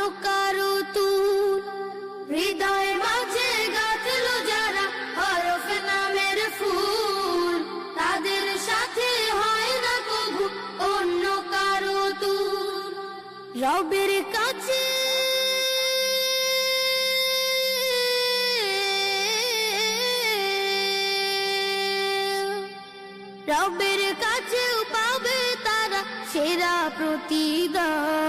অন্য কারও তুল। যারা নামের ফুল। তাদের সাথে হয় না অন্য রবের কাছে পাবে তারা সেরা প্রতিদান।